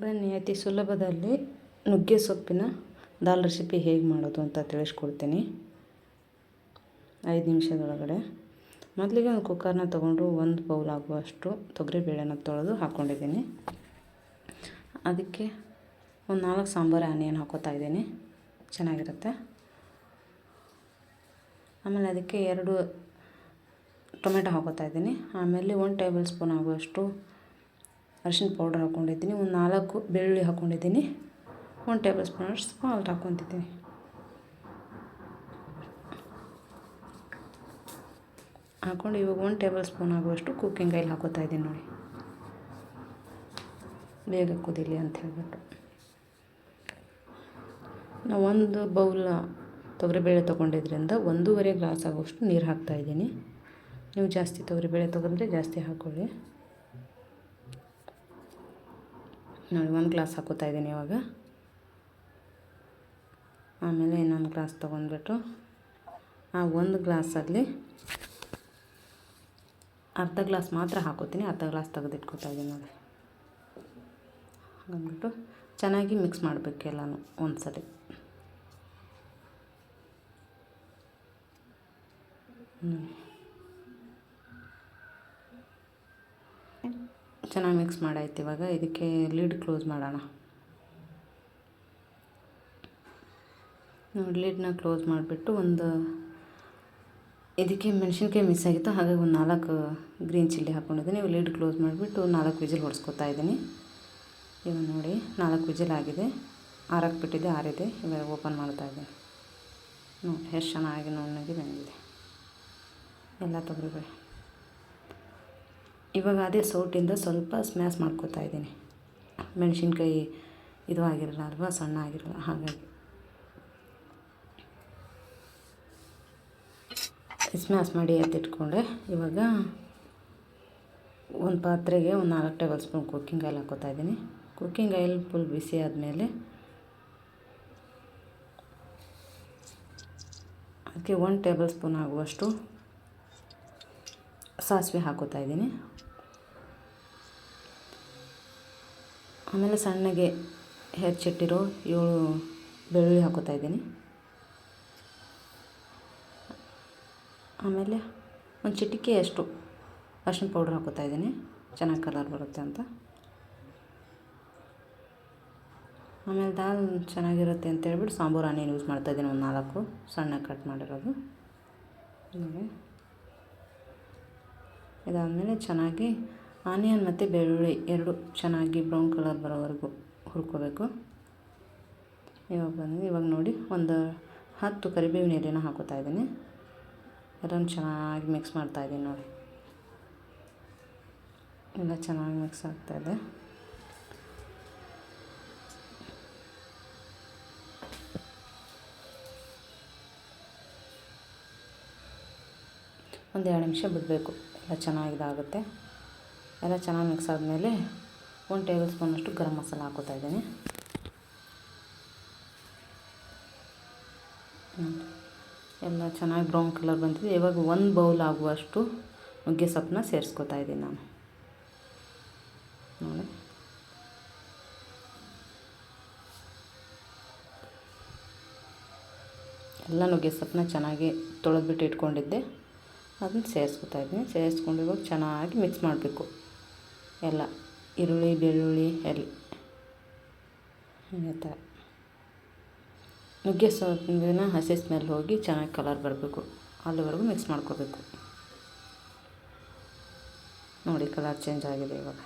ಬನ್ನಿ, ಅತಿ ಸುಲಭದಲ್ಲಿ ನುಗ್ಗೆ ಸೊಪ್ಪಿನ ದಾಲ್ ರೆಸಿಪಿ ಹೇಗೆ ಮಾಡೋದು ಅಂತ ತಿಳಿಸ್ಕೊಡ್ತೀನಿ. ಐದು ನಿಮಿಷದೊಳಗಡೆ. ಮೊದಲಿಗೆ ಒಂದು ಕುಕ್ಕರ್ನ ತೊಗೊಂಡು ಒಂದು ಬೌಲ್ ಆಗುವಷ್ಟು ತೊಗರಿಬೇಳೆನ ತೊಳೆದು ಹಾಕ್ಕೊಂಡಿದ್ದೀನಿ ಅದಕ್ಕೆ ಒಂದು ನಾಲ್ಕು ಸಾಂಬಾರು ಆನಿಯನ್ ಹಾಕೋತಾ ಇದ್ದೀನಿ. ಚೆನ್ನಾಗಿರುತ್ತೆ. ಆಮೇಲೆ ಅದಕ್ಕೆ ಎರಡು ಟೊಮೆಟೊ ಹಾಕೋತಾ ಇದ್ದೀನಿ. ಆಮೇಲೆ ಒಂದು ಟೇಬಲ್ ಸ್ಪೂನ್ ಆಗುವಷ್ಟು ಅರಿಶಿನ ಪೌಡರ್ ಹಾಕ್ಕೊಂಡಿದ್ದೀನಿ ಒಂದು ನಾಲ್ಕು ಬೆಳ್ಳುಳ್ಳಿ ಹಾಕ್ಕೊಂಡಿದ್ದೀನಿ ಒಂದು ಟೇಬಲ್ ಸ್ಪೂನ್ ಸಾಲ್ಟ್ ಹಾಕ್ಕೊತಿದ್ದೀನಿ ಹಾಕ್ಕೊಂಡು ಇವಾಗ ಒಂದು ಟೇಬಲ್ ಸ್ಪೂನ್ ಆಗುವಷ್ಟು ಕುಕ್ಕಿಂಗ್ ಆಯಿಲ್ ಹಾಕೋತಾ ಇದ್ದೀನಿ ನೋಡಿ. ಬೇಗ ಕುದಿಲಿ ಅಂತ ಹೇಳ್ಬಿಟ್ಟು. ನಾವು ಒಂದು ಬೌಲ್ ತೊಗರಿಬೇಳೆ ತೊಗೊಂಡಿದ್ರಿಂದ ಒಂದೂವರೆ ಗ್ಲಾಸ್ ಆಗುವಷ್ಟು ನೀರು ಹಾಕ್ತಾಯಿದ್ದೀನಿ ನೀವು ಜಾಸ್ತಿ ತೊಗರಿಬೇಳೆ ತೊಗೊಂಡ್ರೆ ಜಾಸ್ತಿ ಹಾಕ್ಕೊಳ್ಳಿ ನೋಡಿ, ಒಂದು ಗ್ಲಾಸ್ ಹಾಕೋತಾ ಇದ್ದೀನಿ ಇವಾಗ. ಆಮೇಲೆ ಇನ್ನೊಂದು ಗ್ಲಾಸ್ ತೊಗೊಂಡ್ಬಿಟ್ಟು, ಆ ಒಂದು ಗ್ಲಾಸಲ್ಲಿ ಅರ್ಧ ಗ್ಲಾಸ್ ಮಾತ್ರ ಹಾಕೋತೀನಿ ಅರ್ಧ ಗ್ಲಾಸ್ ತೆಗೆದಿಟ್ಕೊತಾ ಇದ್ದೀನಿ ನೋಡಿ. ಹಾಗಂದ್ಬಿಟ್ಟು ಚೆನ್ನಾಗಿ ಮಿಕ್ಸ್ ಮಾಡಬೇಕು ಎಲ್ಲನೂ ಒಂದು ಸಲ ಚೆನ್ನಾಗಿ ಮಿಕ್ಸ್ ಮಾಡಾಯ್ತು ಇವಾಗ. ಇದಕ್ಕೆ ಲಿಡ್ ಕ್ಲೋಸ್ ಮಾಡೋಣ. ನೋಡಿ ಲಿಡ್ನ ಕ್ಲೋಸ್ ಮಾಡಿಬಿಟ್ಟು ಒಂದು ಇದಕ್ಕೆ ಮೆಣಸಿನ್ಕಾಯಿ ಮಿಸ್ ಆಗಿತ್ತು. ಹಾಗಾಗಿ ಒಂದು ನಾಲ್ಕು ಗ್ರೀನ್ ಚಿಲ್ಲಿ ಹಾಕ್ಕೊಂಡಿದ್ದೀನಿ ಲಿಡ್ ಕ್ಲೋಸ್ ಮಾಡಿಬಿಟ್ಟು ನಾಲ್ಕು ವಿಜಿಲ್ ಹೊಡ್ಸ್ಕೊತಾ ಇದ್ದೀನಿ. ಇವಾಗ ನೋಡಿ, ನಾಲ್ಕು ವಿಜಿಲ್ ಆಗಿದೆ. ಆರಕ್ಕೆ ಬಿಟ್ಟಿದೆ ಆರಿದೆ. ಇವಾಗ ಓಪನ್ ಮಾಡ್ತಾ ಇದ್ದೀನಿ. ನೋಡಿ, ಎಷ್ಟು ಚೆನ್ನಾಗಿ ನುಣ್ಣಗೆ ಬಂದಿದೆ. ಎಲ್ಲ ತೊಗರಿಬೇಳೆ. ಇವಾಗ ಅದೇ ಸೌಟಿಂದ ಸ್ವಲ್ಪ ಸ್ಮ್ಯಾಸ್ ಮಾಡ್ಕೋತಾ ಇದ್ದೀನಿ. ಮೆಣಸಿನ್ಕಾಯಿ ಇದು ಆಗಿರಲ್ಲ ಅಲ್ವಾ, ಸಣ್ಣ ಆಗಿರಲ್ಲ, ಹಾಗಾಗಿ. ಸ್ಮ್ಯಾಶ್ ಮಾಡಿ ಎತ್ತಿಟ್ಕೊಂಡೆ. ಇವಾಗ ಒಂದು ಪಾತ್ರೆಗೆ ಒಂದು ನಾಲ್ಕು ಟೇಬಲ್ ಸ್ಪೂನ್ ಕುಕ್ಕಿಂಗ್ ಆಯಿಲ್ ಹಾಕೋತಾ ಇದ್ದೀನಿ. ಕುಕ್ಕಿಂಗ್ ಆಯಿಲ್ ಫುಲ್ ಬಿಸಿ ಆದಮೇಲೆ ಅದಕ್ಕೆ ಒಂದು ಟೇಬಲ್ ಸ್ಪೂನ್ ಆಗುವಷ್ಟು ಸಾಸಿವೆ ಹಾಕೋತಾ ಇದ್ದೀನಿ. ಆಮೇಲೆ ಸಣ್ಣಗೆ ಹೆಚ್ಚಿಟ್ಟಿರೋ ಏಳು ಬೆಳ್ಳುಳ್ಳಿ ಹಾಕೋತಾ ಇದ್ದೀನಿ. ಆಮೇಲೆ ಒಂದು ಚಿಟಿಕೆಯಷ್ಟು ಅರ್ಶಿನ ಪೌಡ್ರ್ ಹಾಕೋತಾ ಇದ್ದೀನಿ. ಚೆನ್ನಾಗಿ ಕಲರ್ ಬರುತ್ತೆ ಅಂತ. ಆಮೇಲೆ ದಾಲ್ ಚೆನ್ನಾಗಿರುತ್ತೆ ಅಂತ ಹೇಳ್ಬಿಟ್ಟು ಸಾಂಬಾರು ಆನಿಯನ್ ಯೂಸ್ ಮಾಡ್ತಾ ಇದ್ದೀನಿ ಒಂದು ನಾಲ್ಕು. ಸಣ್ಣ ಕಟ್ ಮಾಡಿರೋದು. ಇದಾದಮೇಲೆ ಚೆನ್ನಾಗಿ ಆನಿಯನ್ ಮತ್ತು ಬೆಳ್ಳುಳ್ಳಿ ಎರಡು ಚೆನ್ನಾಗಿ ಬ್ರೌನ್ ಕಲರ್ ಬರೋವರೆಗೂ ಹುರ್ಕೋಬೇಕು. ಇವಾಗ ಬಂದು ಇವಾಗ ನೋಡಿ, ಒಂದು ಹತ್ತು ಕರಿಬೇವಿನ ಎಲೆನ ಹಾಕೋತಾ ಇದ್ದೀನಿ. ಅದನ್ನು ಚೆನ್ನಾಗಿ ಮಿಕ್ಸ್ ಮಾಡ್ತಾ ಇದ್ದೀನಿ ನೋಡಿ. ಎಲ್ಲ ಚೆನ್ನಾಗಿ ಮಿಕ್ಸ್ ಆಗ್ತಾಯಿದೆ ಒಂದು ಎರಡು ನಿಮಿಷ ಬಿಡಬೇಕು. ಎಲ್ಲ ಚೆನ್ನಾಗಿ ಇದಾಗುತ್ತೆ ಎಲ್ಲ ಚೆನ್ನಾಗಿ ಮಿಕ್ಸ್ ಆದಮೇಲೆ ಒಂದು ಟೇಬಲ್ ಸ್ಪೂನಷ್ಟು ಗರಂ ಮಸಾಲ ಹಾಕೋತಾ ಇದ್ದೀನಿ. ಎಲ್ಲ ಚೆನ್ನಾಗಿ ಬ್ರೌನ್ ಕಲರ್ ಬಂದಿದೆ. ಇವಾಗ ಒಂದು ಬೌಲ್ ಆಗುವಷ್ಟು ನುಗ್ಗೆ ಸೊಪ್ಪನ್ನ ಸೇರಿಸ್ಕೊತಾ ಇದ್ದೀನಿ ನಾನು. ನೋಡಿ. ಎಲ್ಲ ನುಗ್ಗೆ ಸೊಪ್ಪನ್ನ ಚೆನ್ನಾಗಿ ತೊಳೆದ್ಬಿಟ್ಟು ಇಟ್ಕೊಂಡಿದ್ದೆ. ಅದನ್ನ ಸೇರಿಸ್ಕೊತಾ ಇದ್ದೀನಿ. ಸೇರಿಸ್ಕೊಂಡು ಇವಾಗ ಚೆನ್ನಾಗಿ ಮಿಕ್ಸ್ ಮಾಡಬೇಕು. ಎಲ್ಲ ಈರುಳ್ಳಿ, ಬೆಳ್ಳುಳ್ಳಿ ಎಲ್ಲ ಈ ಥರ. ನುಗ್ಗೆ ಸೊಪ್ಪಿನ ಹಸಿ ಸ್ಮೆಲ್ ಹೋಗಿ ಚೆನ್ನಾಗಿ ಕಲರ್ ಬರಬೇಕು. ಅಲ್ಲಿವರೆಗೂ ಮಿಕ್ಸ್ ಮಾಡ್ಕೋಬೇಕು. ನೋಡಿ ಕಲರ್ ಚೇಂಜ್ ಆಗಿದೆ ಇವಾಗ.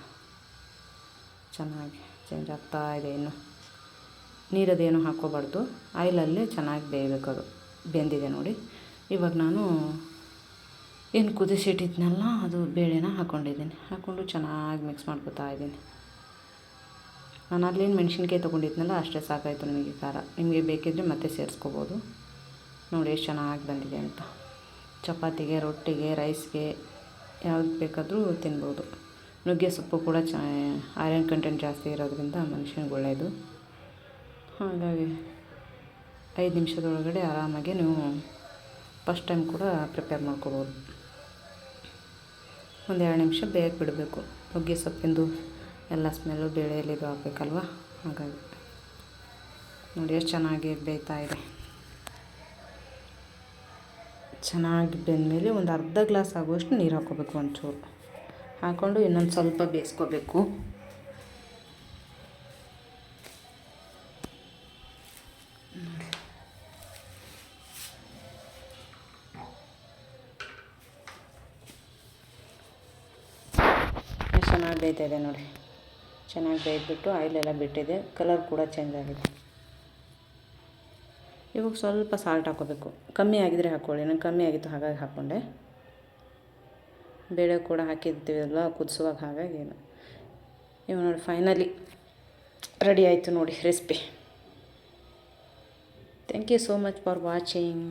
ಚೆನ್ನಾಗಿ ಚೇಂಜ್ ಆಗ್ತಾ ಇದೆ ಇನ್ನು. ನೀರದೇನು ಹಾಕ್ಕೋಬಾರ್ದು. ಆಯಿಲಲ್ಲೇ ಚೆನ್ನಾಗಿ ಬೇಯಬೇಕು ಅದು ಬೆಂದಿದೆ ನೋಡಿ. ಇವಾಗ ನಾನು ಏನು ಕುದಿಸಿಟ್ಟಿದ್ನಲ್ಲ, ಅದು ಬೇಳೆನ ಹಾಕ್ಕೊಂಡಿದ್ದೀನಿ ಹಾಕ್ಕೊಂಡು ಚೆನ್ನಾಗಿ ಮಿಕ್ಸ್ ಮಾಡ್ಕೊತಾ ಇದ್ದೀನಿ. ನಾನು ಅಲ್ಲೇನು ಮೆಣಸಿನ್ಕಾಯಿ ತೊಗೊಂಡಿದ್ನಲ್ಲ, ಅಷ್ಟೇ ಸಾಕಾಯಿತು ನಿಮಗೆ ಖಾರ. ನಿಮಗೆ ಬೇಕಿದ್ದರೆ ಮತ್ತೆ ಸೇರಿಸ್ಕೋಬೋದು. ನೋಡಿ, ಎಷ್ಟು ಚೆನ್ನಾಗಿ ಬಂದಿದೆ ಅಂತ. ಚಪಾತಿಗೆ, ರೊಟ್ಟಿಗೆ ರೈಸ್ಗೆ ಯಾವ್ದು ಬೇಕಾದರೂ ತಿನ್ಬೋದು. ನುಗ್ಗೆ ಸೊಪ್ಪು ಕೂಡ ಚ ಐರನ್ ಕಂಟೆಂಟ್ ಜಾಸ್ತಿ ಇರೋದ್ರಿಂದ ಮನುಷ್ಯನಿಗೆ ಒಳ್ಳೆಯದು ಹಾಗಾಗಿ ಐದು ನಿಮಿಷದೊಳಗಡೆ ಆರಾಮಾಗಿ ನೀವು ಫಸ್ಟ್ ಟೈಮ್ ಕೂಡ ಪ್ರಿಪೇರ್ ಮಾಡ್ಕೋಬೋದು. ಒಂದು ಎರಡು ನಿಮಿಷ ಬೇಯಕ್ಕೆ ಬಿಡಬೇಕು. ನುಗ್ಗೆ ಸೊಪ್ಪಿಂದು ಎಲ್ಲ ಸ್ಮೆಲ್ಲು ಬೇಳೆಯಲ್ಲಿ ಇದು ಹಾಕಬೇಕಲ್ವ ಹಾಗಾಗಿ ನೋಡಿ ಎಷ್ಟು ಚೆನ್ನಾಗಿ ಬೇಯ್ತಾ ಇದೆ. ಚೆನ್ನಾಗಿ ಬೆಂದಮೇಲೆ ಒಂದು ಅರ್ಧ ಗ್ಲಾಸ್ ಆಗುವಷ್ಟು ನೀರು ಹಾಕ್ಕೋಬೇಕು ಒಂಚೂರು. ಹಾಕ್ಕೊಂಡು ಇನ್ನೊಂದು ಸ್ವಲ್ಪ ಬೇಯಿಸ್ಕೋಬೇಕು. ಚೆನ್ನಾಗಿ ಬೇಯ್ತಾ ಇದೆ ನೋಡಿ. ಚೆನ್ನಾಗಿ ಬೇಯ್ದುಬಿಟ್ಟು ಆಯಿಲೆಲ್ಲ ಬಿಟ್ಟಿದೆ. ಕಲರ್ ಕೂಡ ಚೇಂಜ್ ಆಗಿದೆ. ಇವಾಗ ಸ್ವಲ್ಪ ಸಾಲ್ಟ್ ಹಾಕೋಬೇಕು ಕಮ್ಮಿ ಆಗಿದರೆ ಹಾಕ್ಕೊಳ್ಳಿ. ನಂಗೆ ಕಮ್ಮಿ ಆಗಿತ್ತು ಹಾಗಾಗಿ ಹಾಕ್ಕೊಂಡೆ. ಬೇಳೆ ಕೂಡ ಹಾಕಿರ್ತೀವಲ್ಲ ಕುದಿಸುವಾಗ ಹಾಗಾಗಿ ಏನು. ಇವಾಗ ನೋಡಿ ಫೈನಲಿ ರೆಡಿ ಆಯಿತು ನೋಡಿ recipe thank you so much for watching